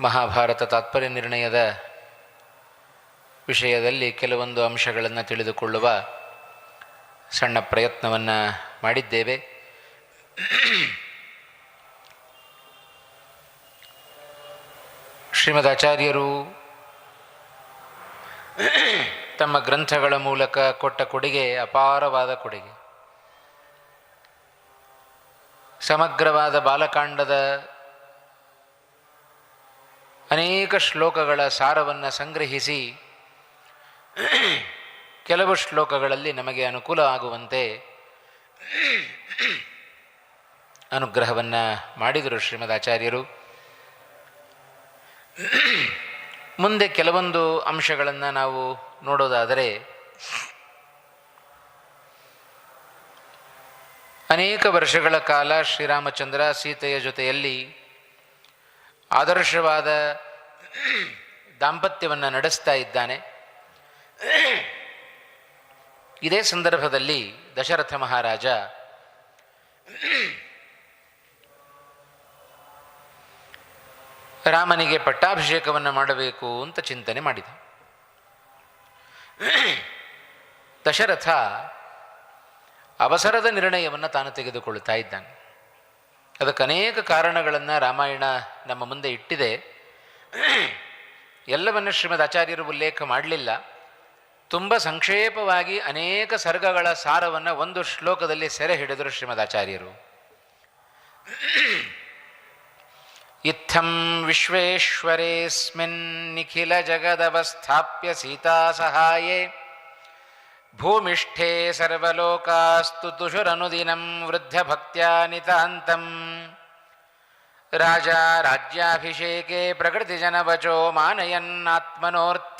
ಮಹಾಭಾರತ ತಾತ್ಪರ್ಯ ನಿರ್ಣಯದ ವಿಷಯದಲ್ಲಿ ಕೆಲವೊಂದು ಅಂಶಗಳನ್ನು ತಿಳಿದುಕೊಳ್ಳುವ ಸಣ್ಣ ಪ್ರಯತ್ನವನ್ನು ಮಾಡಿದ್ದೇವೆ. ಶ್ರೀಮದ್ ಆಚಾರ್ಯರು ತಮ್ಮ ಗ್ರಂಥಗಳ ಮೂಲಕ ಕೊಟ್ಟ ಕೊಡುಗೆ ಅಪಾರವಾದ ಕೊಡುಗೆ. ಸಮಗ್ರವಾದ ಬಾಲಕಾಂಡದ ಅನೇಕ ಶ್ಲೋಕಗಳ ಸಾರವನ್ನು ಸಂಗ್ರಹಿಸಿ ಕೆಲವು ಶ್ಲೋಕಗಳಲ್ಲಿ ನಮಗೆ ಅನುಕೂಲ ಆಗುವಂತೆ ಅನುಗ್ರಹವನ್ನು ಮಾಡಿದರು ಶ್ರೀಮದ್ ಆಚಾರ್ಯರು ಮುಂದೆ ಕೆಲವೊಂದು ಅಂಶಗಳನ್ನು ನಾವು ನೋಡೋದಾದರೆ ಅನೇಕ ವರ್ಷಗಳ ಕಾಲ ಶ್ರೀರಾಮಚಂದ್ರ ಸೀತೆಯ ಜೊತೆಯಲ್ಲಿ ಆದರ್ಶವಾದ ದಾಂಪತ್ಯವನ್ನು ನಡೆಸ್ತಾ ಇದ್ದಾನೆ. ಇದೇ ಸಂದರ್ಭದಲ್ಲಿ ದಶರಥ ಮಹಾರಾಜ ರಾಮನಿಗೆ ಪಟ್ಟಾಭಿಷೇಕವನ್ನು ಮಾಡಬೇಕು ಅಂತ ಚಿಂತನೆ ಮಾಡಿದ. ದಶರಥ ಅವಸರದ ನಿರ್ಣಯವನ್ನು ತಾನು ತೆಗೆದುಕೊಳ್ಳುತ್ತಾ ಇದ್ದಾನೆ. ಅದಕ್ಕೆ ಅನೇಕ ಕಾರಣಗಳನ್ನು ರಾಮಾಯಣ ನಮ್ಮ ಮುಂದೆ ಇಟ್ಟಿದೆ. ಎಲ್ಲವನ್ನು ಶ್ರೀಮದ್ ಆಚಾರ್ಯರು ಉಲ್ಲೇಖ ಮಾಡಲಿಲ್ಲ. ತುಂಬ ಸಂಕ್ಷೇಪವಾಗಿ ಅನೇಕ ಸರ್ಗಗಳ ಸಾರವನ್ನು ಒಂದು ಶ್ಲೋಕದಲ್ಲಿ ಸೆರೆ ಹಿಡಿದರು ಶ್ರೀಮದ್ ಆಚಾರ್ಯರು. ಇತ್ತಂ ವಿಶ್ವೇಶ್ವರೇಸ್ಮಿನ್ ನಿಖಿಲ ಜಗದವಸ್ಥಾಪ್ಯ ಸೀತಾ ಸಹಾಯೇ भूमिष्ठे सर्वलोकास्तु वृद्ध वृद्धभक्त्या नितान्तम्। राजा राज्याभिषेके प्रकृतिजनवचो मानयन्नात्मनोऽर्थ्य